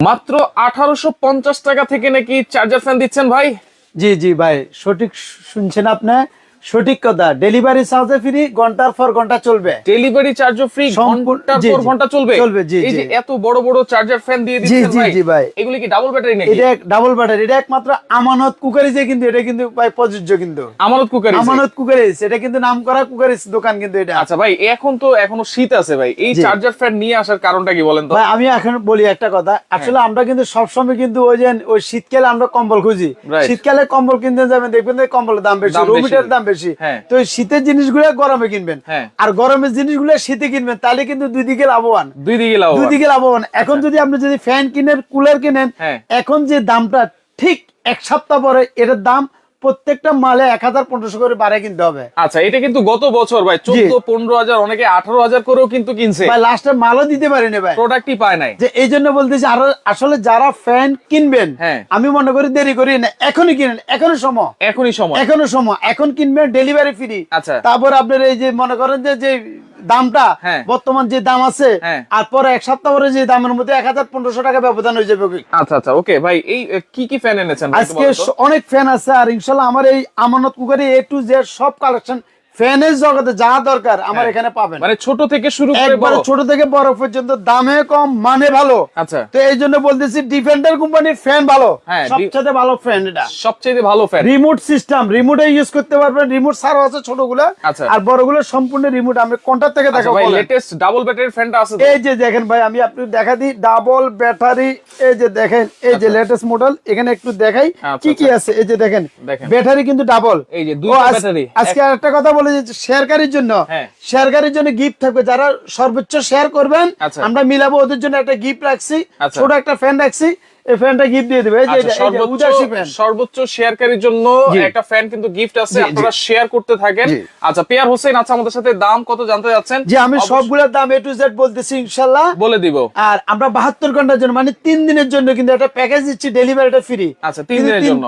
মাত্র আঠারোশো পঞ্চাশ টাকা থেকে নাকি চার্জার ফ্যান দিচ্ছেন ভাই? জি জি ভাই, সঠিক শুনছেন আপনি? সঠিক কথা। ডেলিভারি চার্জে ফ্রি ঘণ্টার পর ঘণ্টা চলবে। ডেলিভারি চার্জও ফ্রি ঘণ্টার পর ঘণ্টা চলবে? চলবে, জি, এই যে জি। এত বড় বড় চার্জার ফ্যান দিয়ে দিচ্ছেন জি, ভাই জি, ভাই। এগুলি কি ডাবল ব্যাটারি নাকি? এটা ডাবল ব্যাটারি এটা একমাত্র আমানত কুকারিজ কিন্তু এটা কিন্তু ভাই প্রযোজ্য কিন্তু। আমানত কুকার আমানত কুকারিজ এটা কিন্তু নাম করা কুকারিজ দোকান কিন্তু এটা। আচ্ছা ভাই এখন তো এখনও শীত আছে ভাই এই চার্জার ফ্যান নিয়ে আসার কারণটা কি বলেন তো? ভাই আমি এখন বলি একটা কথা। আসলে আমরা কিন্তু সবসময় কিন্তু ওই যে ওই শীতকালে আমরা কম্বল খুঁজি। শীতকালে কম্বল কিনতে যাবেন দেখবেন কম্বলের দাম বেশি দাম বেশি। রুমিটার দাম বেশি হ্যাঁ। তো শীতের জিনিসগুলো গরমে কিনবেন হ্যাঁ। আর গরমের জিনিসগুলো শীতে কিনবেন তাহলে কিন্তু দুই দিকে লাভবান দুই দিকে দুই দিকে লাভবান এখন যদি আপনি যদি ফ্যান কিনেন কুলার কিনেন হ্যাঁ। এখন যে দামটা ঠিক এক সপ্তাহ পরে এটার দাম প্রত্যেকটা মালে এক হাজার পনেরোশো করে বাড়ে কিনতে হবে। আচ্ছা এটা কিন্তু গত বছর ভাই চোদ্দ পনেরো হাজার অনেকে আঠারো হাজার করেও কিন্তু কিনছে। ভাই লাস্টে মালও দিতে পারিনি ভাই। প্রোডাক্টই পায় নাই। যে এই জন্য বলতেছি আরও আসলে যারা ফ্যান কিনবেন হ্যাঁ। আমি মনে করি দেরি করি না এখনই কিনেন এখনই সময়। এখনই সময়। এখনও সময় এখন কিনবেন ডেলিভারি ফ্রি আচ্ছা। তারপর আপনার এই যে মনে করেন যে যে দামটা হ্যাঁ। বর্তমান যে দাম আছে হ্যাঁ। আর পরে এক সপ্তাহ পরে যে দামের মধ্যে এক হাজার পনেরোশো টাকা ব্যবধান হয়ে যাবে আচ্ছা আচ্ছা ওকে ভাই এই কি কি ফ্যান এনেছেন আজকে অনেক ফ্যান আছে আর ইনশাল্লাহ আমার এই Amanat cookery A to Z সব কালেকশন ফ্যানের জগতে যা দরকার আমার হ্যাঁ। এখানে পাবেন। মানে ছোট থেকে শুরু করে বড়। ছোট থেকে বড় পর্যন্ত দামে কম মানে ভালো। আচ্ছা। তো এই জন্য বলতেছি ডিফেন্ডার কোম্পানির ফ্যান ভালো। হ্যাঁ, সবচেয়ে ভালো ফ্যান এটা। সবচেয়ে ভালো ফ্যান। রিমোট সিস্টেম রিমোটে ইউজ করতে পারবেন। রিমোট ছাড়াও আছে ছোটগুলো। আচ্ছা। আর বড়গুলো সম্পূর্ণ রিমোট। আমি কোনটা থেকে আচ্ছা দেখাবো ভাই লেটেস্ট ডাবল ব্যাটারির ফ্যানটা আছে এই যে দেখেন ভাই আমি আপনি দেখা দিই। ডাবল ব্যাটারি এই যে দেখেন এই যে লেটেস্ট মডেল এখানে একটু দেখাই আচ্ছা, কি কি আছে। এই যে দেখেন। ব্যাটারি কিন্তু ডাবল এই যে দুইটা ব্যাটারি আজকে আরেকটা কথা বলে যে শেয়ারকারীর জন্য শেয়ার শেয়ারকারীর জন্য গিফট থাকবে যারা সর্বোচ্চ শেয়ার করবেন আচ্ছা। আমরা মিলাবো ওদের জন্য একটা গিফট রাখছি আচ্ছা। ছোট একটা ফ্যান রাখছি এই ফ্যানটা গিফট দিয়ে দেবে। এই যে আচ্ছা সর্বোচ্চ উদাসী ফ্যান। সর্বোচ্চ শেয়ারকারীর জন্য একটা ফ্যান কিন্তু গিফট আছে। আপনারা শেয়ার করতে থাকেন। আচ্ছা পেয়ার হোসেন আচ্ছা আমাদের সাথে দাম কত জানতে যাচ্ছেন যে আমি সবগুলোর দাম এ টু জেড বলতেছি বলে দিব। আর আমরা বাহাত্তর ঘণ্টার জন্য মানে তিন দিনের জন্য কিন্তু একটা প্যাকেজ দিচ্ছি ডেলিভারিটা ফ্রি আচ্ছা, তিন দিনের জন্য।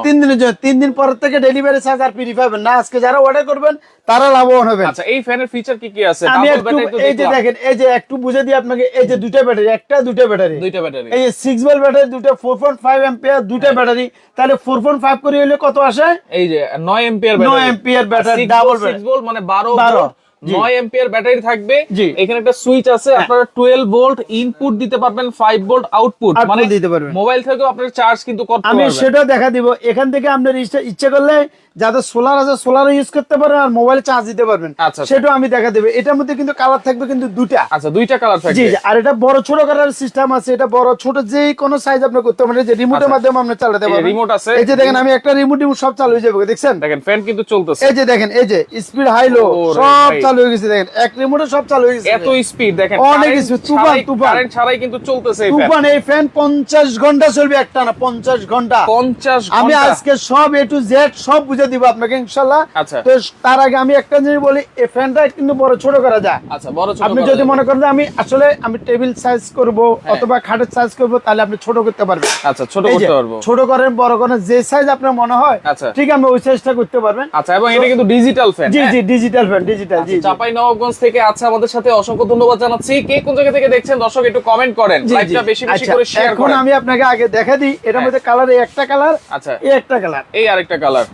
দিনের দিন পর থেকে ডেলিভারি চার্জ আর ফ্রি পাবেন না। আজকে যারা অর্ডার করবেন তারা লাভবান হবেন। আচ্ছা এই ফ্যানের ফিচার কি কি আছে? আমি একটু এই যে দেখেন এই যে একটু বুঝে দিই আপনাকে এই যে দুটো ব্যাটারি একটা দুটো ব্যাটারি দুইটা ব্যাটারি এই যে ভোল্ট ব্যাটারি দুটো ফোর পয়েন্ট ফাইভ এম্পিয়ার হ্যাঁ। ব্যাটারি তাহলে ফোর পয়েন্ট ফাইভ করে হলে কত আসে? এই যে 9 এম্পিয়ার নয় battery. ampere battery, double battery। 6 volt মানে 12 বারো, ভোল্ট জি। 9 এম্পিয়ার ব্যাটারি থাকবে। এখানে একটা সুইচ আছে আপনারা 12 ভোল্ট ইনপুট দিতে পারবেন ফাইভ ভোল্ট আউটপুট মানে দিতে পারবেন। মোবাইল থেকেও আপনার চার্জ কিন্তু আমি সেটা দেখা দিব। এখান থেকে আপনার ইচ্ছে করলে যাদের সোলার আছে সোলার ইউজ করতে পারেন আর মোবাইল চার্জ দিতে পারবেন। আচ্ছা, আচ্ছা। সেটাও আমি দেখা দেবো। এটার মধ্যে কিন্তু কালার থাকবে কিন্তু দুটা আচ্ছা দুইটা কালার থাকবে। জি, আর এটা বড় ছোট করার সিস্টেম আছে। এটা বড় ছোট যে কোনো সাইজ আপনি করতে পারেন। যে রিমোটের আচ্ছা। মাধ্যমে আপনি চালাতে পারবেন। remote আছে। এই যে দেখেন আমি একটা রিমোট রিমোট সব চালু হয়ে যাবে দেখছেন? দেখেন ফ্যান কিন্তু চলতেছে। এই যে দেখেন এই যে স্পিড হাই লো সব চালু হয়ে গেছে দেখেন। এক রিমোটে সব চালু হয়ে গেছে। এত স্পিড দেখেন অনেক speed, তুফান, তুফান। কারেন্ট ছাড়াই কিন্তু চলতেছে এই ফ্যান তুফান এই ফ্যান পঞ্চাশ ঘণ্টা চলবে একটা না পঞ্চাশ ঘণ্টা। 50 ঘণ্টা। আমি আজকে সব এ টু জেড সব বুঝে দিব আপনাকে ইনশাল্লাহ আচ্ছা। তো তার আগে আমি একটা জিনিস বলি এই ফ্যানটা কিন্তু বড় ছোট করা যায়। আচ্ছা বড় ছোট আপনি যদি মনে করেন আমি আসলে আমি টেবিল সাইজ করব অথবা খাটের সাইজ করব তাহলে আপনি ছোট করতে পারবেন। আচ্ছা ছোট করতে পারব। ছোট করেন বড় করেন যে সাইজ আপনার মনে হয় আচ্ছা। ঠিক আমি ওই সাইজটা করতে পারবেন। আচ্ছা এবং এটা কিন্তু ডিজিটাল ফ্যান জি জি ডিজিটাল ফ্যান ডিজিটাল জি। চাপাই নবাবগঞ্জ থেকে আছে আমাদের সাথে অসংখ্য ধন্যবাদ জানাচ্ছি। কে কোন জায়গা থেকে দেখছেন দর্শক একটু কমেন্ট করেন। লাইভটা বেশি বেশি আচ্ছা, করে শেয়ার এখন আমি আপনাকে আগে দেখা দিই এটার হ্যাঁ। মধ্যে কালার এই একটা কালার আচ্ছা। এই একটা কালার এই আরেকটা কালার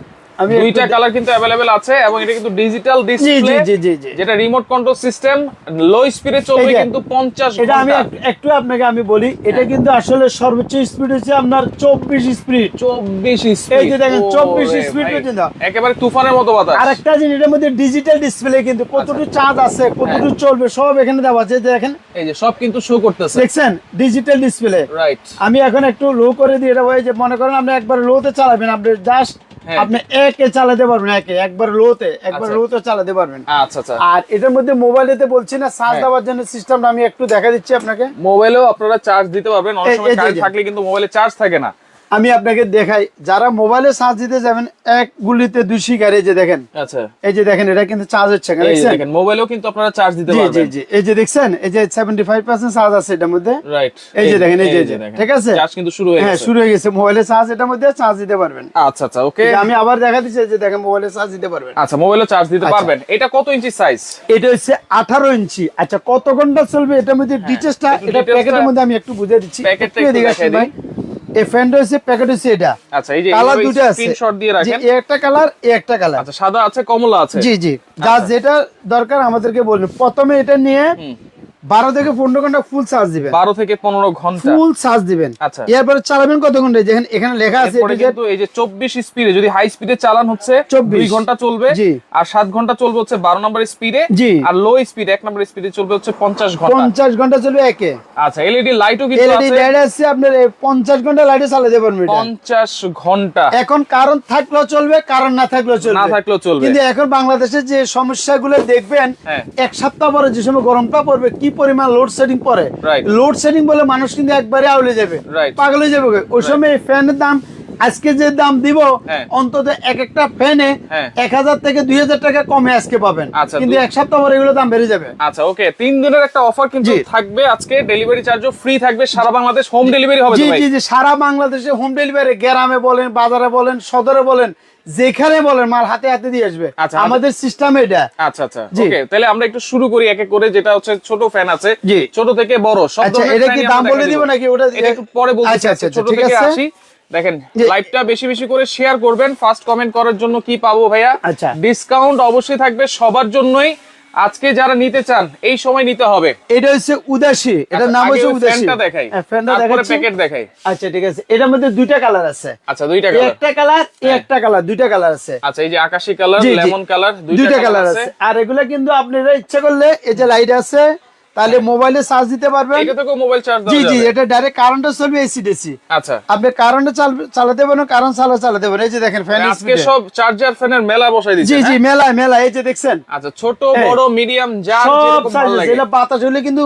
দুইটা কালার কিন্তু অ্যাভেলেবেল আছে এবং এটা কিন্তু ডিজিটাল ডিসপ্লে জি জি জি জি যেটা রিমোট কন্ট্রোল সিস্টেম লো স্পিডে চলবে কিন্তু 50 এটা আমি একটু আপনাকে আমি বলি এটা হ্যাঁ। কিন্তু আসলে সর্বোচ্চ স্পিড হচ্ছে আপনার চব্বিশ স্পিড 24 স্পিড এই যে দেখেন, 24 speed পর্যন্ত। একেবারে তুফানের মতো বাতাস আর একটা জিনিস এটার মধ্যে ডিজিটাল ডিসপ্লে কিন্তু কতটুকু আচ্ছা। চার্জ আছে কতটুকু হ্যাঁ। চলবে সব এখানে দেওয়া আছে যে দেখেন এই যে সব কিন্তু শো করতেছে দেখছেন ডিজিটাল ডিসপ্লে রাইট আমি এখন একটু লো করে দিই এটা ওই যে মনে করেন আপনি একবার লোতে চালাবেন আপনি জাস্ট হ্যাঁ। আপনি একে চালাতে পারবেন একে একবার লোতে একবার আচ্ছা। লোতে চালাতে পারবেন আচ্ছা আচ্ছা আর এটার মধ্যে মোবাইলেতে বলছি না চার্জ হ্যাঁ। দেওয়ার জন্য সিস্টেমটা আমি একটু দেখা দিচ্ছি আপনাকে মোবাইলেও আপনারা চার্জ দিতে পারবেন অনেক সময় যে। থাকলে কিন্তু মোবাইলে চার্জ থাকে না আমি আপনাকে দেখাই যারা মোবাইলে চার্জ দিতে যাবেন এক গুলিতে দুই শিকার এই যে দেখেন। আচ্ছা। এই যে দেখেন এটা কিন্তু চার্জ হচ্ছে দেখেন মোবাইলেও কিন্তু আপনারা চার্জ দিতে জি জি পারবেন। জি। এই যে দেখছেন এই যে সেভেন্টি ফাইভ পার্সেন্ট চার্জ আছে এটার মধ্যে। রাইট এই যে দেখেন এই যে যে, ঠিক আছে? চার্জ কিন্তু শুরু হয়ে হ্যাঁ শুরু হয়ে গেছে। মোবাইলে চার্জ এটার মধ্যে চার্জ দিতে পারবেন। আচ্ছা আচ্ছা ওকে আমি আবার দেখা দিচ্ছি এই যে দেখেন মোবাইলে চার্জ দিতে পারবেন। আচ্ছা মোবাইলে চার্জ দিতে আচ্ছা। পারবেন। এটা কত ইঞ্চি সাইজ এটা হচ্ছে আঠারো ইঞ্চি। আচ্ছা কত ঘণ্টা চলবে? এটার মধ্যে ডিটেলসটা হ্যাঁ, এটা প্যাকেটের মধ্যে আমি একটু বুঝিয়ে দিচ্ছি। প্যাকেটটা একটু দেখাই ভাই। এই প্যাকেট হচ্ছে এটা। আচ্ছা এই যে কালার দুটো আছে। স্ক্রিনশট দিয়ে রাখেন। এ একটা কালার একটা কালার আচ্ছা সাদা আছে কমলা আছে। জি জি। যা যেটা দরকার আমাদেরকে বলুন। প্রথমে এটা নিয়ে বারো থেকে পনেরো ঘণ্টা ফুল চার্জ দিবেন। বারো থেকে পনেরো ঘণ্টা। ফুল চার্জ দিবেন। আচ্ছা। এরপরে চালাবেন কত ঘণ্টা? যেখানে এখানে লেখা আছে এটা কিন্তু এই যে চব্বিশ স্পিডে যদি হাই স্পিডে চালান হচ্ছে 24 দুই ঘণ্টা চলবে। আর সাত ঘণ্টা চলবে হচ্ছে বারো নম্বর স্পিডে। আর লো স্পিড এক নম্বর স্পিডে চলবে হচ্ছে পঞ্চাশ ঘণ্টা। পঞ্চাশ ঘণ্টা চলবে একে। আচ্ছা এলইডি লাইটও কিন্তু এলইডি লাইট আছে আপনার এই পঞ্চাশ ঘণ্টা লাইটে চালাতে পারবেন এটা। পঞ্চাশ ঘণ্টা। এখন কারণ থাকলেও চলবে কারণ না থাকলেও চলবে। না থাকলেও চলবে। কিন্তু এখন বাংলাদেশে যে সমস্যাগুলো দেখবেন হ্যাঁ। এক সপ্তাহ পরে যে সময় গরমটা পড়বে কি পরিমাণ লোডশেডিং পরে? লোড লোডশেডিং বলে মানুষ কিন্তু একবারে আউলে যাবে। পাগলে হয়ে যাবে। ওই সময় ফ্যানের দাম আজকে যে দাম দিব হ্যাঁ। অন্তত এক একটা ফ্যানে হ্যাঁ। এক হাজার থেকে দুই হাজার টাকা কমে আজকে পাবেন। আচ্ছা, কিন্তু এক সপ্তাহ পরে এগুলো দাম বেড়ে যাবে। আচ্ছা ওকে। তিন দিনের একটা অফার কিন্তু থাকবে আজকে। ডেলিভারি চার্জও ফ্রি থাকবে। সারা বাংলাদেশ হোম ডেলিভারি হবে জি জি জি সারা বাংলাদেশে হোম ডেলিভারি গ্রামে বলেন বাজারে বলেন সদরে বলেন যেখানে বলেন মাল হাতে হাতে দিয়ে আসবে। আচ্ছা, আমাদের সিস্টেম এটা। আচ্ছা আচ্ছা। ওকে তাহলে আমরা একটু শুরু করি এক এক করে যেটা হচ্ছে ছোট ফ্যান আছে। ছোট থেকে বড় সব আচ্ছা, ধরনের এটা কি দাম বলে দিব নাকি? ওটা- একটু পরে বলতে আচ্ছা, আচ্ছা, ছোট থেকে আসি। দেখেন লাইভটা বেশি বেশি করে শেয়ার করবেন ফার্স্ট কমেন্ট করার জন্য কি পাবো ভাইয়া? আচ্ছা। ডিসকাউন্ট অবশ্যই থাকবে সবার জন্যই। আজকে যারা নিতে চান এই সময় নিতে হবে। এটা হচ্ছে উদাসী এটার আচ্ছা, নাম হচ্ছে উদাসী। ফ্যানটা দেখাই। হ্যাঁ, ফ্যানটা তারপরে প্যাকেট দেখাই। আচ্ছা ঠিক আছে। এটার মধ্যে দুইটা কালার আছে। আচ্ছা দুইটা কালার একটা কালার একটা কালার দুইটা কালার আছে। আচ্ছা এই যে আকাশি কালার। লেমন কালার দুইটা কালার আছে। আর এগুলা কিন্তু আপনারা ইচ্ছা করলে এই যে লাইট আছে তাহলে মোবাইলে চার্জ দিতে পারবেন? মোবাইল চার্জ জি জি এটা ডাইরেক্ট কারেন্টে চলবে এসি ডিসি আচ্ছা। আপনি কারেন্টে চালাতে পারেন কারেন্ট চালা চালাতে পারেন। এই যে দেখেন ফ্যান আজকে সব চার্জার ফ্যানের মেলা বসাই দিচ্ছে জি জি মেলা মেলা এই যে দেখছেন। আচ্ছা ছোট হ্যাঁ। বড় মিডিয়াম যার সব সাইজ এগুলো বাতাস হলে কিন্তু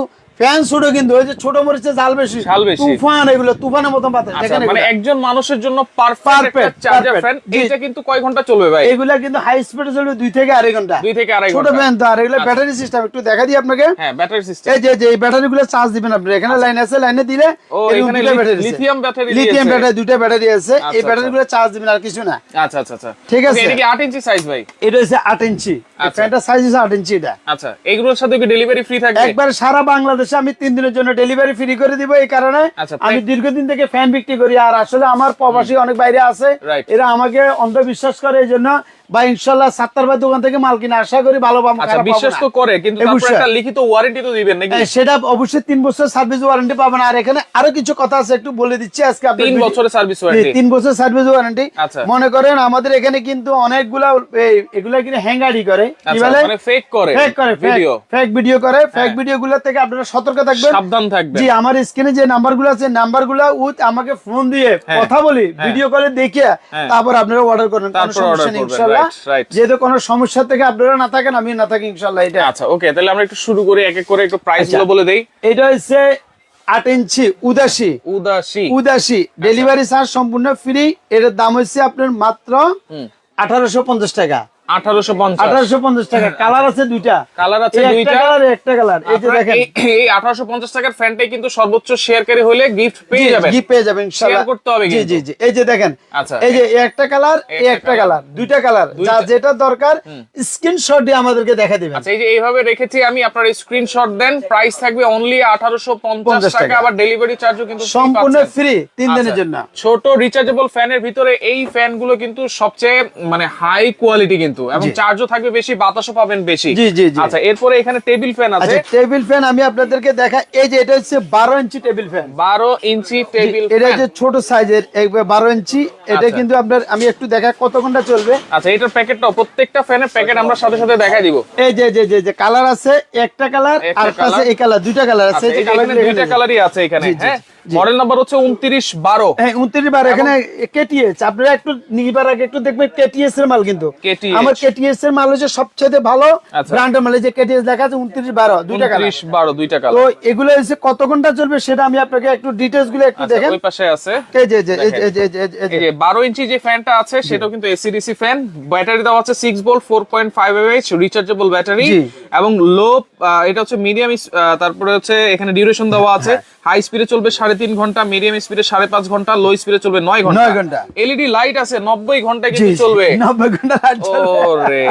কিন্তু ওই যে ছোট মরিচে জাল বেশি। বেশি। তুফান এগুলো তুফানের মতন বাতাস আচ্ছা দেখেন মানে একজন মানুষের জন্য পারফেক্ট চার্জার ফ্যান এটা কিন্তু কয় ঘণ্টা চলবে ভাই? এগুলা কিন্তু হাই স্পিডে চলবে দুই থেকে আড়াই ঘণ্টা। দুই থেকে আড়াই ছোট ফ্যান তো আর এগুলো আচ্ছা। ব্যাটারি সিস্টেম একটু দেখা দিই আপনাকে। হ্যাঁ ব্যাটারি সিস্টেম এই যে যে এই ব্যাটারি চার্জ দিবেন আপনি এখানে লাইন আছে লাইনে দিলে এখানে battery lithium battery lithium battery দুইটা ব্যাটারি আছে। এই আচ্ছা, ব্যাটারি চার্জ দিবেন আর কিছু না। আচ্ছা আচ্ছা আচ্ছা। ঠিক আছে। এটা কি 8 ইঞ্চি সাইজ ভাই? এটা হচ্ছে আট ইঞ্চি। আচ্ছা। ফ্যানটা সাইজ হচ্ছে আট ইঞ্চি এটা। আচ্ছা এগুলোর সাথে কি ডেলিভারি ফ্রি থাকবে? একবার সারা বাংলাদেশে আমি তিন দিনের জন্য ডেলিভারি ফ্রি করে দিব এই কারণে আচ্ছা, আমি দীর্ঘদিন থেকে ফ্যান বিক্রি করি। আর আসলে আমার প্রবাসী অনেক বাইরে আছে. এরা আমাকে অন্ধবিশ্বাস করে এই জন্য বা ইনশাল্লাহ সাত্তার ভাই দোকান থেকে মাল কিনে আশা করি ভালো পাবো আচ্ছা বিশ্বাস তো করে কিন্তু। একটা লিখিত ওয়ারেন্টি তো দিবেন নাকি সেটা অবশ্যই তিন বছর সার্ভিস ওয়ারেন্টি পাবেন আর এখানে আরও কিছু কথা আছে একটু বলে দিচ্ছি আজকে তিন বছরের সার্ভিস ওয়ারেন্টি তিন বছর সার্ভিস ওয়ারেন্টি। মনে করেন আমাদের এখানে কিন্তু অনেকগুলা এই এগুলা কিন্তু হ্যাঙ্গারি করে কি আচ্ছা বলে মানে ফেক করে ফেক করে ভিডিও ফেক ভিডিও করে ফেক। ভিডিও গুলো থেকে আপনারা সতর্ক থাকবেন সাবধান থাকবেন জি আমার স্ক্রিনে যে নাম্বারগুলো আছে নাম্বারগুলো উইথ আমাকে ফোন দিয়ে হ্যাঁ। কথা বলি। ভিডিও কলে দেখে। তারপর আপনারা অর্ডার করেন কোনো তারপর সমস্যা নেই right. যেহেতু কোনো সমস্যা থেকে আপনারা না থাকেন আমি না থাকি ইনশাল্লাহ এটা। আচ্ছা ওকে তাহলে আমরা একটু শুরু করি এক এক করে একটু প্রাইসগুলো আচ্ছা। বলে দেই। এটা হচ্ছে আট ইঞ্চি উদাসী। উদাসী। উদাসী। আচ্ছা। ডেলিভারি চার্জ সম্পূর্ণ ফ্রি এটার দাম হচ্ছে আপনার মাত্র আঠারোশো পঞ্চাশ টাকা। আঠারোশো পঞ্চাশ। আঠারোশো পঞ্চাশ টাকা। কালার আছে দুইটা। কালার আছে দুইটা। কালার একটা কালার। এই যে দেখেন। এই আঠারোশো পঞ্চাশ টাকার ফ্যানটাই কিন্তু সর্বোচ্চ শেয়ারকারী হলে গিফট পেয়ে যাবেন। গিফট পেয়ে যাবেন ইনশাআল্লাহ। করতে হবে জি জি জি। এই যে দেখেন। এই যে একটা কালার এই একটা একটা কালার। দুইটা কালার। যা যেটা দরকার স্ক্রিনশট দিয়ে আমাদেরকে দেখা দিবেন। আচ্ছা এই যে এইভাবে রেখেছি আমি আপনার স্ক্রিনশট দেন। প্রাইস থাকবে অনলি আঠারোশো পঞ্চাশ টাকা। টাকা। আবার ডেলিভারি চার্জও কিন্তু সম্পূর্ণ ফ্রি তিন দিনের আচ্ছা, জন্য। ছোট রিচার্জেবল ফ্যানের ভিতরে এই ফ্যানগুলো কিন্তু সবচেয়ে মানে হাই কোয়ালিটি কিন্তু। এবং জি। চার্জও থাকবে বেশি বাতাসও পাবেন বেশি। জি, জি, জি। আচ্ছা এরপরে এখানে টেবিল ফ্যান আছে। আচ্ছা টেবিল ফ্যান আমি আপনাদেরকে দেখা এই যে এটা হচ্ছে বারো ইঞ্চি টেবিল ফ্যান বারো ইঞ্চি টেবিল এটা যে ছোট সাইজের বারো ইঞ্চি এটা আচ্ছা। কিন্তু আপনার আমি একটু দেখা কত ঘণ্টা চলবে। আচ্ছা এটার প্যাকেটটা প্রত্যেকটা ফ্যানের প্যাকেট আমরা সাথে সাথে দেখাই দিব। এই যে যে যে কালার আছে একটা কালার আর আছে এই কালার দুইটা কালার আছে আচ্ছা, দুইটা কালারই আছে এখানে হ্যাঁ। মডেল নাম্বার হচ্ছে উনত্রিশ বারো। হ্যাঁ উনত্রিশ বারো এখানে কেটিএস আপনারা একটু নিবার আগে একটু দেখবেন কেটিএস এর মাল কিন্তু। আমার কেটিএস এর মাল হচ্ছে সবচেয়ে ভালো আচ্ছা। ব্র্যান্ডের মাল যে কেটিএস লেখা আছে উনত্রিশ বারো দুই টাকা উনত্রিশ বারো দুইটা তো এগুলো এসে কত ঘণ্টা চলবে সেটা আমি আপনাকে একটু ডিটেলসগুলো একটু আচ্ছা, দেখেন। ওই পাশে আছে। এই যে এই যে, বারো ইঞ্চি যে ফ্যানটা আছে সেটাও কিন্তু এসিডিসি ফ্যান। ব্যাটারি দেওয়া আছে six volt four point five MH rechargeable battery. এবং লো এটা হচ্ছে মিডিয়াম তারপরে হচ্ছে এখানে ডিউরেশন দেওয়া আছে হাই স্পিডে চলবে সাড়ে তিন ঘণ্টা মিডিয়াম স্পিডে সাড়ে পাঁচ ঘণ্টা লো স্পিডে চলবে নয় ঘণ্টা নয় ঘণ্টা। এলইডি লাইট আছে নব্বই ঘণ্টা কিন্তু চলবে নব্বই ঘণ্টা। ওরে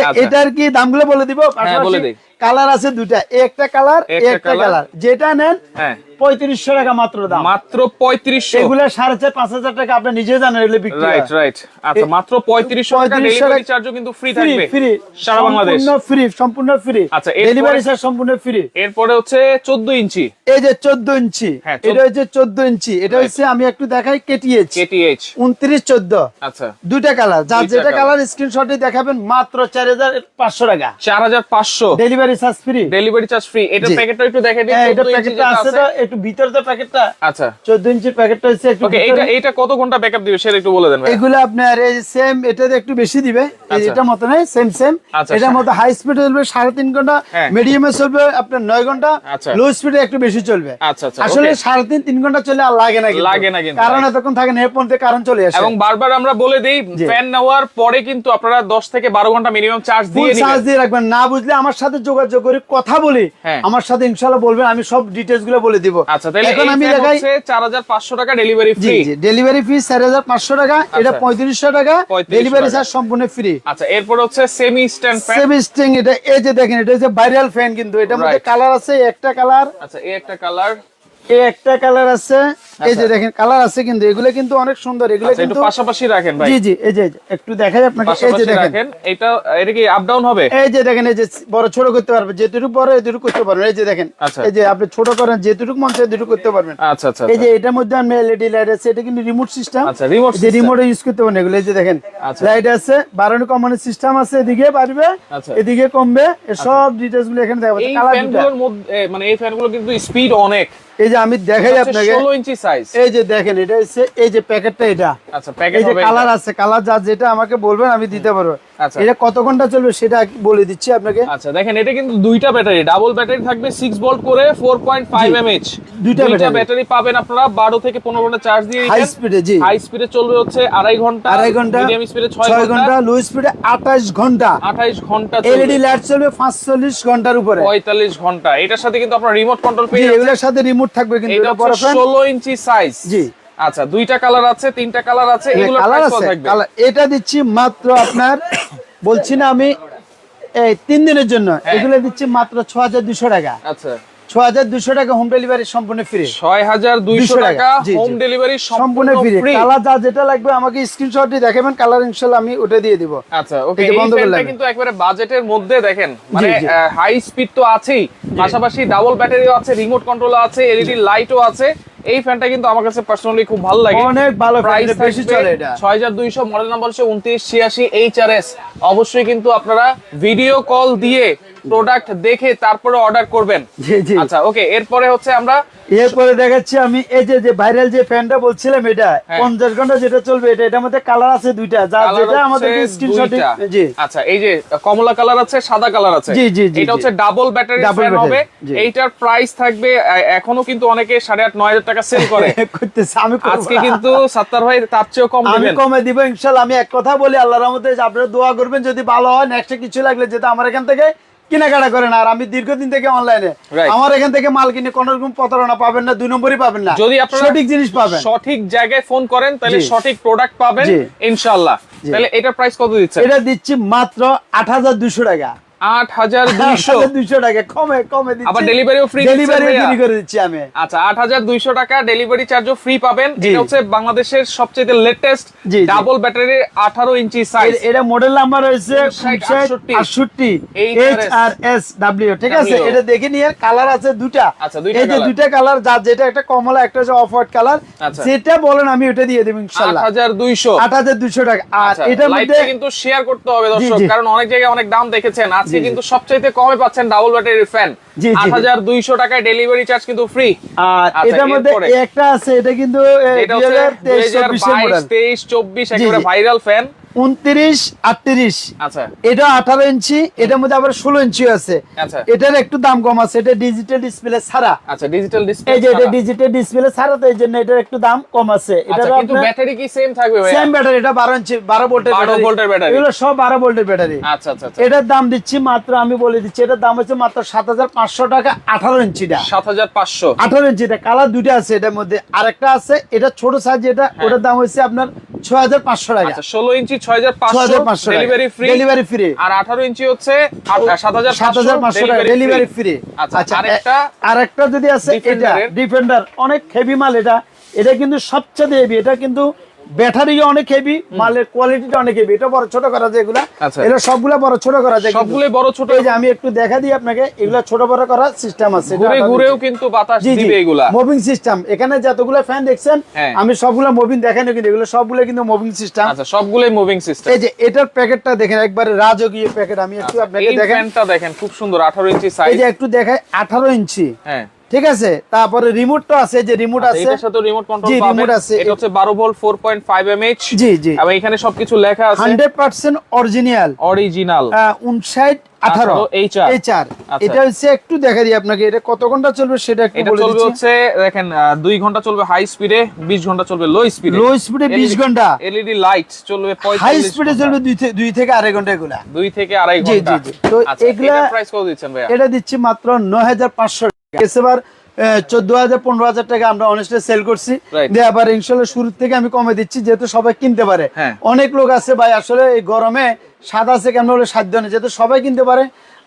আচ্ছা। এটার কি দামগুলো বলে দিব হ্যাঁ, বলে। কালার আছে দুটা একটা কালার একটা একটা কালার যেটা নেন হ্যাঁ পঁয়ত্রিশশো টাকা মাত্র দাম। মাত্র পঁয়ত্রিশশো। এগুলো সাড়ে চার পাঁচ হাজার টাকা আপনি নিজে জানেন এগুলো বিক্রি রাইট রাইট আচ্ছা মাত্র পঁয়ত্রিশশো টাকা ডেলিভারি চার্জও কিন্তু ফ্রি থাকবে ফ্রি সারা বাংলাদেশ। সম্পূর্ণ ফ্রি সম্পূর্ণ ফ্রি আচ্ছা, ডেলিভারি চার্জ সম্পূর্ণ ফ্রি এরপরে হচ্ছে চোদ্দ ইঞ্চি। এই যে চোদ্দ ইঞ্চি হ্যাঁ, এটা হচ্ছে চোদ্দ ইঞ্চি। এটা হচ্ছে আমি একটু দেখাই কেটিএচ কেটিএইচ উনত্রিশ চোদ্দ। আচ্ছা। দুইটা কালার যার যেটা। কালার স্ক্রিনশটে দেখাবেন মাত্র চার হাজার পাঁচশো টাকা। চার হাজার পাঁচশো। Delivery charge free delivery charge free এটা প্যাকেটটা একটু দেখে দিন হ্যাঁ এটা প্যাকেটটা আছে আছে। তো একটু ভিতরে প্যাকেটটা আচ্ছা। চোদ্দ ইঞ্চির প্যাকেটটা হচ্ছে একটু ওকে এটা এটা কত ঘণ্টা ব্যাকআপ দিবে সেটা একটু বলে দেন ভাই এগুলো আপনার এই সেম এটাতে একটু বেশি দিবে আচ্ছা। এটার নয় সেম সেম আচ্ছা, এটার মতো হাই স্পিডে চলবে সাড়ে তিন ঘণ্টা হ্যাঁ। মিডিয়ামে চলবে আপনার নয় ঘণ্টা আচ্ছা। লো স্পিডে একটু বেশি চলবে। আচ্ছা আচ্ছা আসলে okay। সাড়ে তিন তিন ঘণ্টা চলে আর লাগে না কিন্তু। লাগে না কিন্তু, কারণ এতক্ষণ থাকে না এর কারণ চলে আসে। এবং বারবার আমরা বলে দেই ফ্যান নেওয়ার পরে কিন্তু আপনারা দশ থেকে বারো ঘণ্টা মিনিমাম চার্জ দিয়ে চার্জ দিয়ে রাখবেন। না বুঝলে আমার সাথে যোগাযোগ করে কথা বলি। হ্যাঁ। আমার সাথে ইনশাল্লাহ বলবেন আমি সব ডিটেলসগুলো বলে দিব। আচ্ছা তাহলে এখন আমি দেখাই হচ্ছে চার হাজার পাঁচশো টাকা ডেলিভারি ফ্রি জি ডেলিভারি ফি চার হাজার পাঁচশো টাকা এটা আচ্ছা। পঁয়ত্রিশশো টাকা ডেলিভারি চার্জ সম্পূর্ণ ফ্রি আচ্ছা এরপর হচ্ছে semi stand fan semi stand এটা এই যে দেখেন এটা হচ্ছে ভাইরাল ফ্যান কিন্তু এটার মধ্যে কালার আছে একটা কালার আচ্ছা এই একটা কালার এই একটা কালার আছে। এই যে দেখেন কালার আছে কিন্তু এগুলো কিন্তু অনেক সুন্দর এগুলো আচ্ছা কিন্তু পাশাপাশি রাখেন ভাই। জি জি এই যে একটু দেখাই আপনাকে এই যে দেখেন। এটা এটা কি আপ ডাউন হবে? এই যে দেখেন এই যে বড় ছোট করতে পারবে যেটুকু বড় এটুকু করতে পারবেন। এই যে দেখেন আচ্ছা। এই যে আপনি ছোট করেন যেটুকু মন চায় এটুকু করতে পারবেন। আচ্ছা আচ্ছা এই যে এটার মধ্যে আমি এলইডি লাইট আছে এটা কিন্তু রিমোট সিস্টেম আচ্ছা রিমোট যে রিমোটে ইউজ করতে পারেন এগুলো এই যে দেখেন। আচ্ছা। লাইট আছে বারোনি কমানোর সিস্টেম আছে এদিকে বাড়বে আচ্ছা। এদিকে কমবে সব ডিটেলসগুলো এখানে দেখাবো এই কালার মধ্যে মানে এই ফ্যানগুলো কিন্তু স্পিড অনেক। এই যে আমি দেখাই আপনাকে। ষোলো ইঞ্চি সাইজ এই যে দেখেন এটা হচ্ছে এই যে প্যাকেটটা এটা। আচ্ছা প্যাকেট এই যে কালার আছে কালার যা যেটা আমাকে বলবেন আমি দিতে পারব। এটা কত ঘণ্টা চলবে সেটা বলে দিচ্ছি আপনাকে। আচ্ছা দেখেন এটা কিন্তু দুইটা ব্যাটারি ডাবল ব্যাটারি থাকবে সিক্স ভোল্ট করে ফোর পয়েন্ট ফাইভ এমএচ দুইটা ব্যাটারি। পাবেন আপনারা বারো থেকে পনেরো ঘণ্টা চার্জ দিয়ে হাই স্পিডে জি। হাই স্পিডে চলবে হচ্ছে আড়াই ঘণ্টা আড়াই ঘণ্টা মিডিয়াম স্পিডে ছয় ছয় ঘণ্টা। ঘণ্টা লো স্পিডে আঠাশ ঘণ্টা। আঠাইশ ঘণ্টা এলইডি লাইট চলবে পাঁচচল্লিশ ঘণ্টার উপরে। পঁয়তাল্লিশ ঘণ্টা। এটার সাথে কিন্তু আপনার রিমোট কন্ট্রোল পেয়ে যাচ্ছেন। এগুলোর সাথে রিমোট থাকবে কিন্তু এটা এটা বড় হচ্ছে ফ্যান ষোলো ইঞ্চি সাইজ জি। আচ্ছা দুইটা কালার আছে তিনটা কালার আছে এগুলো কালার প্রাইস আছে। থাকবে? এটা দিচ্ছি মাত্র আপনার বলছি না আমি এই তিন দিনের জন্য। হ্যাঁ। এগুলো দিচ্ছি মাত্র ছ হাজার দুশো টাকা। আচ্ছা। হাজার দুশো টাকা হোম ডেলিভারি সম্পূর্ণ ফ্রি ছয় হাজার দুইশো টাকা। হোম ডেলিভারি সম্পূর্ণ ফ্রি ফ্রি কালার যা যেটা লাগবে আমাকে স্ক্রিনশটটি দেখাবেন কালার ইনশাল্লাহ আমি ওটা দিয়ে দিব। আচ্ছা ওকে বন্ধ করলাম। কিন্তু একবারে বাজেটের মধ্যে দেখেন মানে হাই স্পিড তো আছেই পাশাপাশি ডাবল ব্যাটারিও আছে রিমোট কন্ট্রোল আছে এলইডি লাইটও আছে। এই ফ্যানটা কিন্তু আমার কাছে পার্সোনালি খুব ভালো লাগে। অনেক ভালো প্রাইস বেশি চলে এটা। ছয় হাজার দুইশো মডেল নাম্বার হচ্ছে উনত্রিশ ছিয়াশি এইচ আর এস অবশ্যই কিন্তু আপনারা ভিডিও কল দিয়ে প্রোডাক্ট দেখে তারপরে অর্ডার করবেন। জি জি। আচ্ছা ওকে এরপরে হচ্ছে আমরা এরপরে দেখাচ্ছি আমি এই যে যে ভাইরাল যে ফ্যানটা বলছিলাম এটা হ্যাঁ। পঞ্চাশ ঘণ্টা যেটা চলবে এটা এটার মধ্যে কালার আছে দুইটা যা যেটা আমাদের স্ক্রিনশট জি। আচ্ছা এই যে কমলা কালার আছে সাদা কালার আছে। জি, জি, জি, এটা হচ্ছে ডাবল ব্যাটারি ফ্যান হবে। এইটার প্রাইস থাকবে এখনও কিন্তু অনেকে সাড়ে আট নয় হাজার টাকা সেল করে। করতেছে আমি আজকে কিন্তু সাত্তার ভাই তার চেয়েও কম আমি দিবেন। কমে দিব ইনশাল্লাহ। আমি এক কথা বলি আল্লাহর রহমতে আপনারা দোয়া করবেন যদি ভালো হয় নেক্সট কিছু লাগলে যেটা আমার এখান থেকে কেনাকাটা করেন আর আমি দীর্ঘদিন থেকে অনলাইনে আমার এখান থেকে মাল কিনে কোন রকম প্রতারণা পাবেন না দুই নম্বরই পাবেন না। যদি আপনারা সঠিক জিনিস পাবেন। সঠিক জায়গায় ফোন করেন তাহলে সঠিক প্রোডাক্ট পাবেন ইনশাল্লাহ ইনশাআল্লাহ। তাহলে এটা প্রাইস কত দিচ্ছে এটা দিচ্ছি মাত্র আট হাজার দুশো টাকা। আট হাজার দুইশো। দুইশো টাকা। কমে কমে আবার ডেলিভারিও ফ্রি ডেলিভারি ফ্রি করে দিচ্ছি আমি। আচ্ছা আট হাজার দুইশো টাকা ডেলিভারি চার্জও ফ্রি পাবেন। এটা হচ্ছে বাংলাদেশের সবচেয়ে লেটেস্ট জি, জি। ডাবল ব্যাটারির আঠারো ইঞ্চি সাইজ এটা মডেল নাম্বার হয়েছে আটষট্টি। এইচ আর এস ডাব্লিউ ঠিক আছে? এটা দেখে নিয়ে কালার আছে দুটা এই যে colour। কালার যার যেটা একটা কমলা একটা হচ্ছে অফ হোয়াইট কালার আচ্ছা। যেটা বলেন আমি ওটা দিয়ে দেবো আট হাজার দুইশো। আট হাজার দুশো টাকা। আর আচ্ছা, এটার মধ্যে কিন্তু শেয়ার করতে হবে দর্শক কারণ অনেক জায়গায় অনেক দাম দেখেছেন। আজকে। কিন্তু সবচাইতে কমে পাচ্ছেন ডাবল ব্যাটারি ফ্যান জি, জি। আট হাজার দুইশো টাকায় ডেলিভারি চার্জ কিন্তু ফ্রি আর আচ্ছা, এটার মধ্যে একটা আছে এটা কিন্তু এটা দুই হচ্ছে হাজার দুই তেইশ হাজার চব্বিশের বাইশ মডেল তেইশ চব্বিশ জি, একেবারে ভাইরাল ফ্যান উনত্রিশ আটত্রিশ। আচ্ছা। এটা আঠারো ইঞ্চি এটার মধ্যে আবার ষোলো ইঞ্চি আছে। আচ্ছা। এটার একটু দাম কম আছে এটা ডিজিটাল ডিসপ্লে ছাড়া। আচ্ছা ডিজিটাল ডিসপ্লে এই যে এটা ডিজিটাল ডিসপ্লে ছাড়া তো এই জন্য এটার একটু দাম কম আছে। এটা আচ্ছা কিন্তু ব্যাটারি কি সেম থাকবে ভাই সেম ব্যাটারি এটা বারো ইঞ্চি বারো ভোল্টের 12 ভোল্টের ব্যাটারি। এগুলো সব বারো ভোল্টের ব্যাটারি আচ্ছা আচ্ছা এটার দাম দিচ্ছি মাত্র আমি বলে দিচ্ছি এটার দাম হচ্ছে মাত্র সাত হাজার পাঁচশো টাকা আঠারো ইঞ্চিটা। সাত হাজার পাঁচশো। আঠারো ইঞ্চিটা। কালার দুইটা আছে এটার মধ্যে। আরেকটা আছে এটা ছোট সাইজ এটা ওটার দাম হচ্ছে আপনার ছয় হাজার পাঁচশো টাকা। আচ্ছা ষোলো ইঞ্চি ছয় হাজার ছয় পাঁচশো হাজার পাঁচশো ডেলিভারি ফ্রি ডেলিভারি ফ্রি আর আঠারো ইঞ্চি হচ্ছে টাকা। ডেলিভারি ফ্রি আচ্ছা আরেকটা আর একটা যদি আছে এটা ডিফেন্ডার অনেক হেভি মাল এটা। এটা কিন্তু সবচেয়ে হেভি এটা কিন্তু ব্যাটারি অনেক হেভি মালের কোয়ালিটিটা অনেক হেভি এটা বড় ছোট করা যায় এগুলা। এটা সবগুলা বড় ছোট করা যায় কিন্তু। সবগুলোই বড় ছোট। এই যে আমি একটু দেখা দিই আপনাকে এগুলা ছোট বড় করার সিস্টেম আছে। ঘুরে ঘুরেও কিন্তু বাতাস দিবে এগুলা। মুভিং সিস্টেম এখানে যতগুলো ফ্যান দেখছেন হ্যাঁ। আমি সবগুলো মুভিং দেখানো কিন্তু এগুলো সবগুলো কিন্তু মুভিং সিস্টেম আচ্ছা সবগুলোই মুভিং সিস্টেম এই যে এটার প্যাকেটটা দেখেন একবারে রাজকীয় প্যাকেট আমি একটু আপনাকে আচ্ছা, এই দেখেন ফ্যানটা দেখেন খুব সুন্দর আঠারো ইঞ্চি এই যে একটু দেখায় আঠারো ইঞ্চি হ্যাঁ। ঠিক আছে? তারপরে রিমোটটা আছে যে রিমোট আচ্ছা, আছে। এটার সাথে রিমোট কন্ট্রোল জি, পাবেন। remote আছে। এটা হচ্ছে 12 ভোল্ট 4.5 এমএইচ জি জি। এবং এখানে সবকিছু লেখা আছে। হান্ড্রেড পার্সেন্ট অরিজিনাল অরিজিনাল উনষাট আঠারো। 18 HR এই চার আচ্ছা। এটা হচ্ছে একটু দেখা দিই আপনাকে। এটা কত ঘণ্টা চলবে সেটা একটু বলে দিচ্ছি। এটা চলবে হচ্ছে দেখেন আহ, দুই ঘণ্টা চলবে হাই স্পিডে 20 ঘণ্টা চলবে লো স্পিডে লো স্পিডে বিশ ঘণ্টা। এলইডি লাইট চলবে 45 হাই স্পিডে চলবে দুই থেকে দুই থেকে আড়াই ঘণ্টা এগুলা। দুই থেকে আড়াই জি, ঘণ্টা। জি, জি। তো আচ্ছা এগুলা- প্রাইস কত দিচ্ছেন ভাইয়া? এটা দিচ্ছি মাত্র নয় হাজার পাঁচশো টাকা এবার চোদ্দ হাজার পনেরো হাজার টাকা আমরা অনেস্টলি সেল করছি। দিয়ে আবার ইনশাল্লাহ শুরু থেকে আমি কমে দিচ্ছি যেহেতু সবাই কিনতে পারে। হ্যাঁ। অনেক লোক আছে ভাই আসলে এই গরমে সাদা আছে কেন হলে সাধ্য নেই। যেহেতু সবাই কিনতে পারে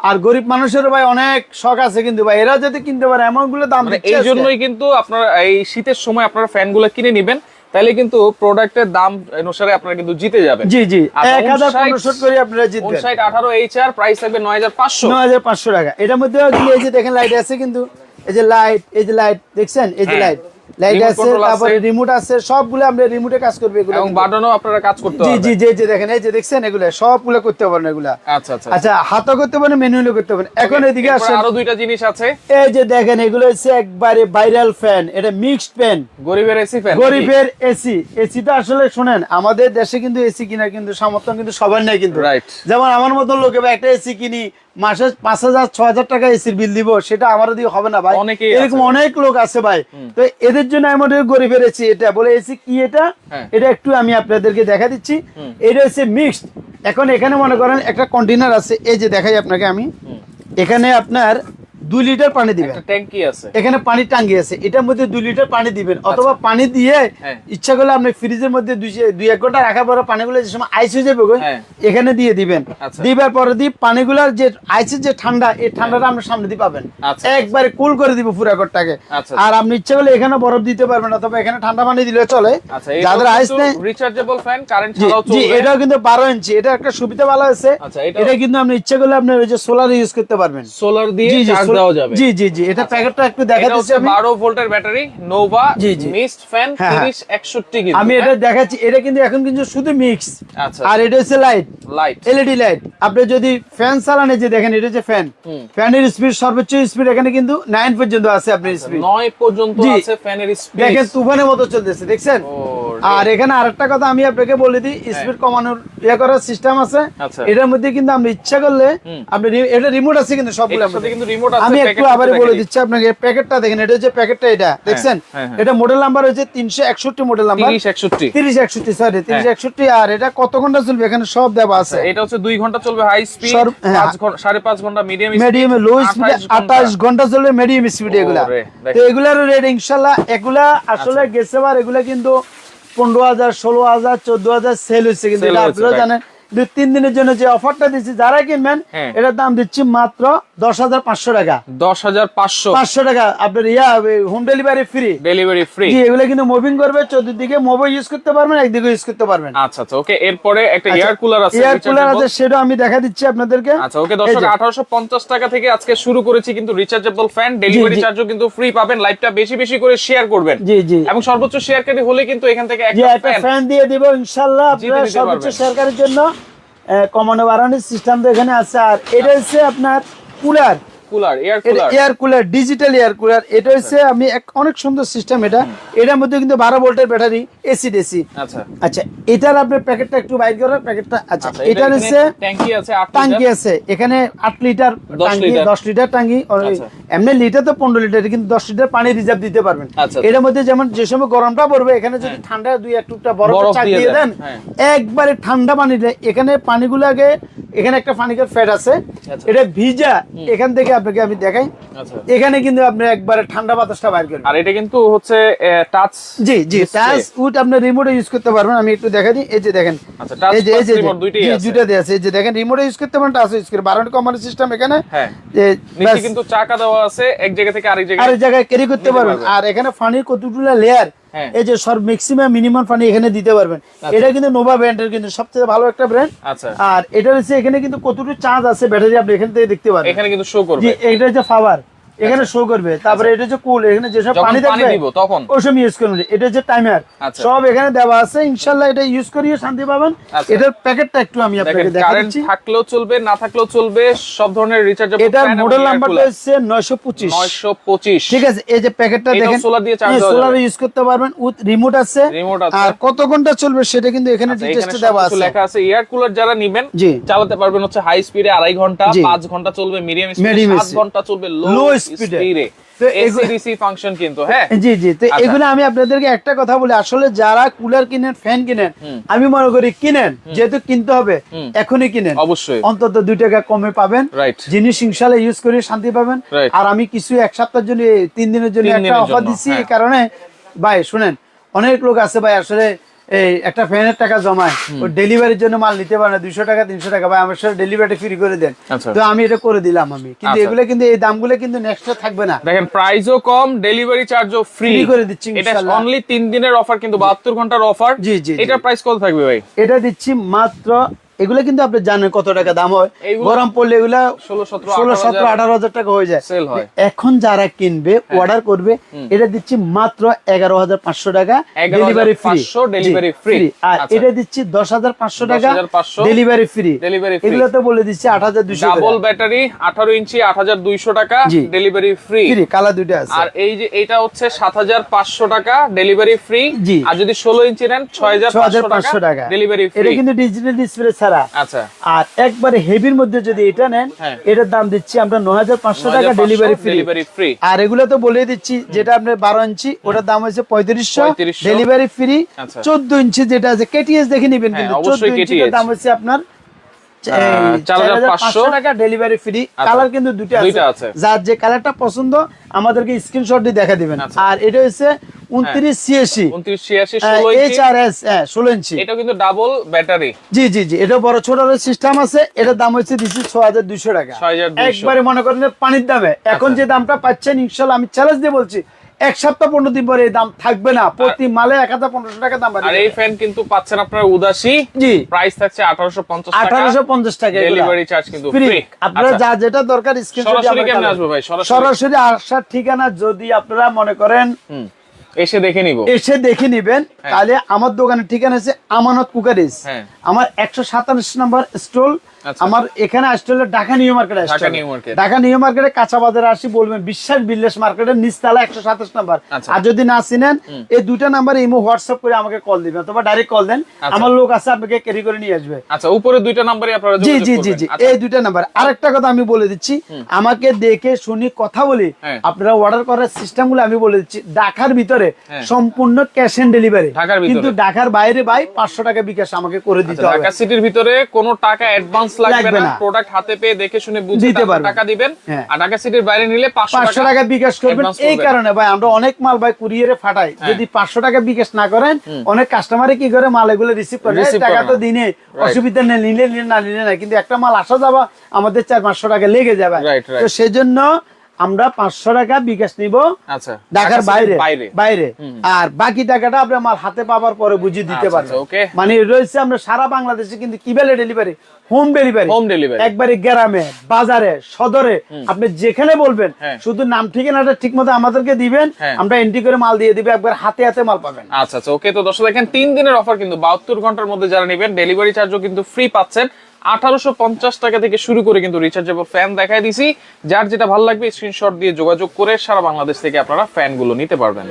আর গরিব মানুষের ভাই অনেক শখ আছে কিন্তু ভাই। এরা যদি কিনতে পারে এমনগুলো দাম মানে এই জন্যই কিন্তু আপনারা এই শীতের সময় আপনারা ফ্যানগুলো কিনে নেবেন। তাহলে কিন্তু প্রোডাক্টের দাম অনুসারে আপনারা কিন্তু জিতে যাবেন। জি জি। এক হাজার 59 পনেরোশো করে আপনারা জিতবেন। উনষাট আঠারো এইচআর প্রাইস থাকবে নয় হাজার পাঁচশো। নয় হাজার পাঁচশো টাকা। এটার মধ্যে এই যে দেখেন লাইট আছে কিন্তু এই যে লাইট এই যে লাইট দেখছেন? এই যে হ্যাঁ। লাইট লাইট আছে তারপরে রিমোট আছে সবগুলো আমরা রিমোটে কাজ করবে এগুলো। এবং বাটনও আপনারা কাজ করতে জি জি জি জি দেখেন এই যে দেখছেন এগুলো সবগুলো করতে পারেন এগুলা। আচ্ছা আচ্ছা। আচ্ছা হাতও করতে পারেন ম্যানুয়ালি করতে পারেন এখন এদিকে আসেন। আরও দুইটা জিনিস আছে। এই যে দেখেন এগুলো হচ্ছে একবারে ভাইরাল ফ্যান এটা মিক্সড ফ্যান গরিবের এসি ফ্যান গরিবের এসি এসিটা আসলে শুনেন আমাদের দেশে কিন্তু এসি কিনা কিন্তু সামর্থ্য কিন্তু সবার নেই কিন্তু. যেমন আমার মতো লোকে একটা এসি কিনি মাসে পাঁচ হাজার ছ হাজার টাকা এসির বিল দিব সেটা আমার দিয়ে হবে না ভাই। এরকম অনেক লোক আছে ভাই। তো এদের জন্য আমি মনে গরিবের ফেলেছি এটা। বলে এসি কি এটা? হ্যাঁ। এটা একটু আমি আপনাদেরকে দেখা দিচ্ছি। এটা হচ্ছে মিক্সড এখন এখানে মনে করেন একটা কন্টেনার আছে। এই যে দেখাই আপনাকে আমি। এখানে আপনার দুই লিটার পানি দিবেন। ট্যাঙ্কি আছে। এখানে পানি টাঙ্গি আছে। এটার মধ্যে দুই লিটার পানি দিবেন। অথবা পানি দিয়ে হ্যাঁ। ইচ্ছা করলে আপনি ফ্রিজের মধ্যে দুই এক ঘণ্টা রাখার পরে পানিগুলো যে সময় আইস হয়ে যাবে হ্যাঁ। এখানে দিয়ে দিবেন। আচ্ছা। দিবার পরে দিয়ে পানিগুলার যে আইসের যে ঠান্ডা এই ঠান্ডাটা আপনি সামনে দিয়ে পাবেন। আচ্ছা। একবারে কুল করে দিব পুরা ঘরটাকে। আচ্ছা। আর আপনি ইচ্ছা করলে এখানে বরফ দিতে পারবেন অথবা এখানে ঠান্ডা পানি দিলে চলে। আচ্ছা যাদের আইস নেই রিচার্জেবল ফ্যান কারেন্ট ছাড়াও জি চলবে। এটাও কিন্তু বারো ইঞ্চি এটা একটা সুবিধা ভালো আছে। আচ্ছা, এটা- কিন্তু আপনি ইচ্ছা করলে আপনি ওই যে সোলার ইউজ করতে পারবেন। সোলার দিয়ে চার্জ দেওয়া যাবে। জি জি জি এটা প্যাকেটটা একটু দেখা দিচ্ছি আমি। 12 ভোল্টের ব্যাটারি নোভা। মিস্ট ফ্যান হ্যাঁ, হ্যাঁ। 30 61 কিন্তু আমি এটা দেখাচ্ছি এটা কিন্তু এখন কিন্তু শুধু মিক্স আচ্ছা আর এটা হচ্ছে লাইট লাইট এলইডি লাইট আপনি যদি ফ্যান চালান যে দেখেন এটা হচ্ছে ফ্যান ফ্যানের স্পিড সর্বোচ্চ স্পিড এখানে কিন্তু নাইন পর্যন্ত আছে আপনার স্পিড 9 পর্যন্ত আছে ফ্যানের স্পিড দেখেন তুফানের মতো চলতেছে দেখছেন? আর এখানে আরেকটা কথা আমি আপনাকে বলে দিই স্পিড কমানোর ইয়ে করার সিস্টেম আছে। আচ্ছা। এটার মধ্যে কিন্তু আপনি ইচ্ছা করলে আপনি এটা রিমোট আছে কিন্তু সবগুলো কিন্তু রিমোট আছে। আমি একটু আবার বলে দিচ্ছি আপনাকে প্যাকেটটা দেখেন এটা প্যাকেটটা এটা দেখছেন হ্যাঁ, হ্যাঁ। এটা মডেল নাম্বার হচ্ছে তিনশো একষট্টি মডেল নাম্বার 30 61 তিরিশ একষট্টি সরি তিরিশ হ্যাঁ। একষট্টি আর এটা কত ঘণ্টা চলবে এখানে সব দেওয়া আছে এটা হচ্ছে 2 ঘণ্টা চলবে হাই স্পিড হ্যাঁ। 5 ঘণ্টা মিডিয়াম মিডিয়াম লো স্পিডে আঠাশ ঘণ্টা চলবে মিডিয়াম স্পিডে এগুলা। তো এগুলার রেট ইনশাল্লাহ এগুলা আসলে আচ্ছা। গেছে বার এগুলা কিন্তু পনেরো হাজার ষোলো হাজার চোদ্দ হাজার সেল হচ্ছে কিন্তু আপনারা জানেন দু তিন দিনের জন্য যে অফারটা দিচ্ছি যারা কিনবেন হ্যাঁ। এটার দাম দিচ্ছি মাত্র দশ হাজার পাঁচশো টাকা। 10500 পাঁচশো। টাকা। আপনার ইয়া home delivery free delivery free এগুলো কিন্তু মুভিং করবে চতুর্দিকে মোবাইল ইউজ করতে পারবেন একদিকে ইউজ করতে পারবেন। আচ্ছা আচ্ছা ওকে এরপরে একটা এয়ার কুলার আছে এয়ার কুলার আছে সেটা আমি দেখা দিচ্ছি আপনাদেরকে। আচ্ছা ওকে দর্শক আঠারোশো পঞ্চাশ টাকা থেকে আজকে শুরু করেছি কিন্তু রিচার্জেবল ফ্যান ডেলিভারি। চার্জও কিন্তু ফ্রি পাবেন লাইভটা বেশি বেশি করে শেয়ার করবেন। জি জি। এবং সর্বোচ্চ শেয়ারকারী হলে কিন্তু এখান থেকে একটা ফ্যান দিয়ে দিব ইনশাল্লাহ আপনারা সর্বোচ্চ পারবেন। সরকারের জন্য কমানো বাড়ানোর সিস্টেম তো এখানে আছে। আর এটা হচ্ছে আপনার cooler cooler air cooler air cooler digital air cooler এটা হচ্ছে আমি এক- অনেক সুন্দর সিস্টেম এটা। এটার মধ্যে কিন্তু বারো ভোল্টের ব্যাটারি এসি ডিসি আচ্ছা। আচ্ছা এটার আপনার প্যাকেটটা একটু বাইর প্যাকেটটা আচ্ছা আচ্ছা হচ্ছে ট্যাঙ্কি আছে 8 টাঙ্কি লিটার আছে। এখানে লিটার টাঙ্কি লিটার। আচ্ছা। এমনি লিটার তো পনেরো লিটার কিন্তু দশ লিটার পানি রিজার্ভ দিতে পারবেন। আচ্ছা। এটার মধ্যে যেমন যে সময় গরমটা পড়বে এখানে যদি ঠান্ডা দুই এক টুকটা বরফ চাক দিয়ে দেন, হ্যাঁ। একবারে ঠান্ডা পানি দেয় এখানে পানিগুলো আগে এখানে একটা পানিকার ফ্যাট আছে। আচ্ছা। এটা ভিজা। এখান থেকে আপনাকে আমি দেখাই। আচ্ছা। এখানে কিন্তু আপনি একবারে ঠান্ডা বাতাসটা বাইর করবেন। আর এটা কিন্তু হচ্ছে টাচ জি জি টাচ উড আপনি রিমোটে ইউজ করতে পারবেন। আমি একটু দেখা দিই। এই যে দেখেন। আচ্ছা, এই যে এই যে। দুইটা দেয়া আছে। এই যে দেখেন রিমোটে ইউজ করতে পারেন টাচ ইউজ করে বারোটা কমানোর সিস্টেম এখানে। হ্যাঁ। যে নিচে কিন্তু চাকা দেওয়া আছে এক জায়গা থেকে আরেক আর জায়গায় এই জায়গায় ক্যারি করতে পারবেন। আর এখানে ফানির কতগুলো লেয়ার। এই যে সব ম্যাক্সিমাম মিনিমাম পানি এখানে দিতে পারবেন। এটা কিন্তু নোভা ব্র্যান্ডের কিন্তু সবচেয়ে ভালো একটা ব্র্যান্ড আচ্ছা। আর এটা হচ্ছে এখানে কিন্তু কতটুকু চার্জ আছে ব্যাটারি আপনি এখান থেকে দেখতে পারবেন এখানে কিন্তু শো করবে। এটা হচ্ছে পাওয়ার এখানে শো করবে। তারপরে এটা হচ্ছে কুল এখানে যেসব পানি থাকবে তখন? ওই সময় ইউজ করবেন এটা হচ্ছে টাইমার আচ্ছা। সব এখানে দেওয়া আছে। ইনশাল্লাহ এটা ইউজ করিয়ে শান্তি পাবেন। আচ্ছা। এটার প্যাকেটটা একটু আমি আপনাকে দেখা কারেন্ট দিচ্ছি থাকলেও চলবে না থাকলেও চলবে সব ধরনের রিচার্জ এটার মডেল নাম্বারটা হচ্ছে নয়শো পঁচিশ। 925 ঠিক আছে এই যে প্যাকেটটা দেখেন solar দিয়ে charge দেওয়া সোলার ইউজ করতে পারবেন উইথ রিমোট আছে। রিমোট আছে। আর কত ঘণ্টা চলবে সেটা কিন্তু এখানে আচ্ছা, ডিটেইলসে দেওয়া আছে। লেখা আছে। এয়ার কুলার যারা নিবেন। চালাতে পারবেন হচ্ছে হাই স্পিডে আড়াই ঘণ্টা জি। পাঁচ ঘণ্টা চলবে মিডিয়াম স্পিডে Medium সাত speed। ঘণ্টা চলবে লো। স্পিডে এসিডিসি ফাংশন কিন্তু হ্যাঁ? জি জি। তো আচ্ছা। এগুলো আমি আপনাদেরকে একটা কথা বলি। আসলে যারা কুলার কিনেন ফ্যান কিনেন আমি মনে করি কিনেন যেহেতু কিনতে হবে এখনই কিনেন। অবশ্যই। অন্তত দুই টাকা কমে পাবেন। জিনিস ইনশাল্লাহ ইউজ করে শান্তি পাবেন। আর আমি কিছু এক সপ্তাহের জন্য তিন দিনের জন্য একটা অফার দিচ্ছি হ্যাঁ। এই কারণে ভাই শুনেন অনেক লোক আছে ভাই আসলে এই একটা ফ্যানের টাকা জমায় ও ডেলিভারির জন্য মাল নিতে পারে না দুইশো টাকা তিনশো টাকা ভাই আমার সাথে ডেলিভারি ফ্রি করে দেন। আচ্ছা। তো আমি এটা করে দিলাম আমি। কিন্তু আচ্ছা। এগুলো কিন্তু এই দামগুলো কিন্তু নেক্সট থাকবে না। দেখেন প্রাইসও কম ডেলিভারি চার্জও ফ্রি করে দিচ্ছি এটা অনলি তিন দিনের অফার কিন্তু বাহাত্তর ঘণ্টার অফার জি, জি, জি। এটার প্রাইস কত থাকবে ভাই? এটা দিচ্ছি মাত্র এগুলো কিন্তু আপনি জানেন কত টাকা দাম হয়। গরম পড়লে এগুলা ষোলো সতেরো আঠারো হাজার টাকা হয়ে যায়। এখন যারা কিনবে অর্ডার করবে এটা দিচ্ছি মাত্র এগারো হাজার পাঁচশো টাকা ডেলিভারি ফ্রি delivery free। আর আচ্ছা। এটা দিচ্ছি দশ হাজার পাঁচশো টাকা ডেলিভারি ফ্রি free। এগুলো তো বলে দিচ্ছি আট হাজার দুশো ডাবল ব্যাটারি আঠারো ইঞ্চি আট হাজার দুইশো টাকা। ডেলিভারি ফ্রি ফ্রি কালার দুইটা আছে। আর এই যে এটা হচ্ছে সাত হাজার পাঁচশো টাকা ডেলিভারি ফ্রি জি। আর যদি ষোলো ইঞ্চি নেন ছয় হাজার পাঁচশো টাকা ডেলিভারি এটা ফ্রি কিন্তু ডিজিটাল ডিসপ্লে ছাড়া আচ্ছা। আর একবারে হেভির মধ্যে যদি এটা নেন হ্যাঁ। এটার দাম দিচ্ছি আমরা নয় হাজার পাঁচশো টাকা ডেলিভারি ফ্রি আর এগুলো তো বলে দিচ্ছি যেটা আপনার বারো ইঞ্চি ওটার দাম হয়েছে পঁয়ত্রিশশো। ডেলিভারি ফ্রি আচ্ছা। চোদ্দ ইঞ্চি যেটা আছে কেটিএস দেখে নিবেন হ্যাঁ, কিন্তু চোদ্দ ইঞ্চি দাম হচ্ছে আপনার আহ, 4500 টাকা ডেলিভারি ফ্রি আচ্ছা। কালার কিন্তু দুইটা আছে। আছে। যার যে কালারটা পছন্দ আমাদেরকে স্ক্রিনশট দিয়ে দেখা দিবেন। আচ্ছা। আর এটা হচ্ছে উনত্রিশ ছিয়াশি। উনত্রিশ ছিয়াশি ষোলো ইঞ্চি হ্যাঁ এটা কিন্তু ডাবল ব্যাটারি জি জি জি এটা বড় ছোট সিস্টেম আছে এটার দাম হচ্ছে দিচ্ছি হাজার দুইশো টাকা। 6,200 একবারে মনে করেন পানির দামে। এখন আচ্ছা। যে দামটা পাচ্ছেন ইনশাল্লাহ আমি চ্যালেঞ্জ দিয়ে বলছি এক সপ্তাহ পনেরো দিন পরে দাম থাকবে না। প্রতি মালে এক হাজার পনেরোশো টাকা দাম আর এই ফ্যান কিন্তু পাচ্ছেন আপনার উদাসী। জি। প্রাইস থাকছে আঠারোশো পঞ্চাশ আঠারোশো পঞ্চাশ টাকা ডেলিভারি চার্জ কিন্তু ফ্রি আপনারা যা যেটা দরকার সরাসরি কেমনে আসবে ভাই? সরাসরি? আসার ঠিকানা যদি আপনারা মনে করেন এসে দেখে নিব। এসে দেখে নিবেন। তাহলে আমার দোকানের ঠিকানা হচ্ছে আমানত কুকারিস হ্যাঁ। আমার একশো সাতাশ নম্বর স্টল আচ্ছা। আমার এখানে আসতে হলে ঢাকা নিউ মার্কেটে আসতে Dhaka. New Market. Dhaka New মার্কেটে কাঁচা বাজারে আসি বলবেন বিশ্বাস বিল্লেস মার্কেটের নিচতলা একশো সাতাশ নাম্বার। আচ্ছা। আর যদি না চিনেন এই দুইটা নাম্বার ইমো হোয়াটসঅ্যাপ করে আমাকে কল দিবেন অথবা ডাইরেক্ট কল দেন। আচ্ছা। আমার লোক আছে আপনাকে ক্যারি করে নিয়ে আসবে। আচ্ছা উপরে দুইটা নাম্বারই আপনারা জি জি জি জি আচ্ছা, এই দুইটা নাম্বার। আরেকটা কথা আমি বলে দিচ্ছি আমাকে দেখে শুনি কথা বলি হ্যাঁ। আপনারা অর্ডার করার সিস্টেমগুলো আমি বলে দিচ্ছি। ঢাকার ভিতরে হ্যাঁ। সম্পূর্ণ ক্যাশ অন ডেলিভারি কিন্তু ঢাকার বাইরে ভাই পাঁচশো টাকা বিকাশ আমাকে করে দিতে আচ্ছা, হবে। ঢাকা সিটির ভিতরে কোনো টাকা অ্যাডভান্স লাগবে লাগবে না। প্রোডাক্ট হাতে পেয়ে দেখে শুনে বুঝে। টাকা দিবেন। হ্যাঁ। আর ঢাকা সিটির বাইরে নিলে পাঁচশো পাঁচশো টাকা বিকাশ করবেন। এই কারণে ভাই আমরা অনেক মাল ভাই কুরিয়ারে ফাটাই। হ্যাঁ। যদি পাঁচশো টাকা বিকাশ না করেন অনেক কাস্টমারে কি করে মাল এগুলো রিসিভ করে টাকা তো দিনে অসুবিধা নেই নিলে নিলে না নিলে না। কিন্তু একটা মাল আসা যাবা আমাদের চার পাঁচশো টাকা লেগে যাবে. তো সেজন্য আমরা পাঁচশো টাকা বিকাশ নিব আচ্ছা। ঢাকার বাইরে। বাইরে। আর বাকি টাকাটা আপনার মাল হাতে পাওয়ার পরে বুঝিয়ে দিতে আচ্ছা, পারবেন। আচ্ছা, মানে রয়েছে আমরা সারা বাংলাদেশে কিন্তু কিবেলে delivery home delivery Home delivery। একবারে গ্রামে বাজারে সদরে আপনি যেখানে বলবেন হ্যাঁ। শুধু নাম ঠিকানাটা ঠিক মতো আমাদেরকে দিবেন হ্যাঁ। আমরা এন্ট্রি করে মাল দিয়ে দিবে একবার হাতে হাতে মাল পাবেন। আচ্ছা আচ্ছা ওকে। তো দর্শক দেখেন তিন দিনের অফার কিন্তু বাহাত্তর ঘণ্টার মধ্যে যারা নেবেন ডেলিভারি চার্জও কিন্তু ফ্রি পাচ্ছেন। আঠারোশো পঞ্চাশ টাকা থেকে শুরু করে কিন্তু রিচার্জেবল ফ্যান দেখায় দিছি। যার যেটা ভালো লাগবে স্ক্রিনশট দিয়ে যোগাযোগ করে সারা বাংলাদেশ থেকে আপনারা ফ্যানগুলো নিতে পারবেন।